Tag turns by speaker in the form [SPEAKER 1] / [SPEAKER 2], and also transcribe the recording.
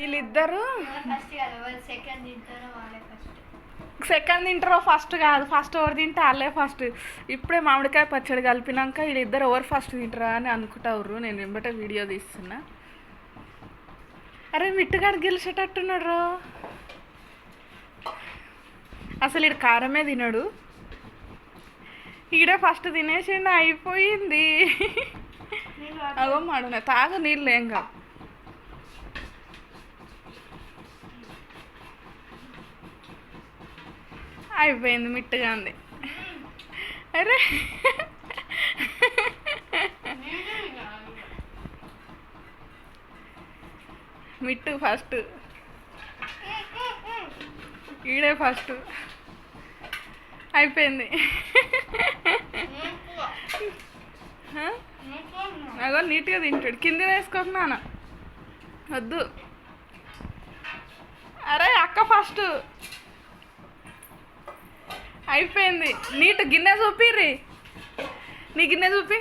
[SPEAKER 1] వీళ్ళిద్దరు
[SPEAKER 2] సెకండ్ తింటారో first
[SPEAKER 1] second తింటారో ఫస్ట్ కాదు ఫస్ట్ ఎవరు తింటే వాళ్ళే ఫస్ట్. ఇప్పుడే మామిడికాయ పచ్చడి కలిపినాక వీళ్ళిద్దరు ఎవరు ఫస్ట్ తింటారా అని అనుకుంటారు నేను వెంబటే వీడియో తీస్తున్నా. అరే మిట్టుగాడు గెలిచేటట్టున్నాడు అసలు ఇడు కారమే తినడు. ఈడే ఫస్ట్ తినేసిండు అయిపోయింది. మాడున తాగు నీళ్ళు ఏం కాదు అయిపోయింది మిట్టుగా ఉంది అరే. మిట్టు ఫస్ట్. ఈడే ఫస్ట్. అయిపోయింది. హ? అగో నీట్గా తింటాడు. కింద వేసుకుంటున్నాను వద్దు. అరే అక్క ఫస్ట్. అయిపోయింది. నీట్ గిన్నె చూపిర్రి. నీ గిన్నె చూపి.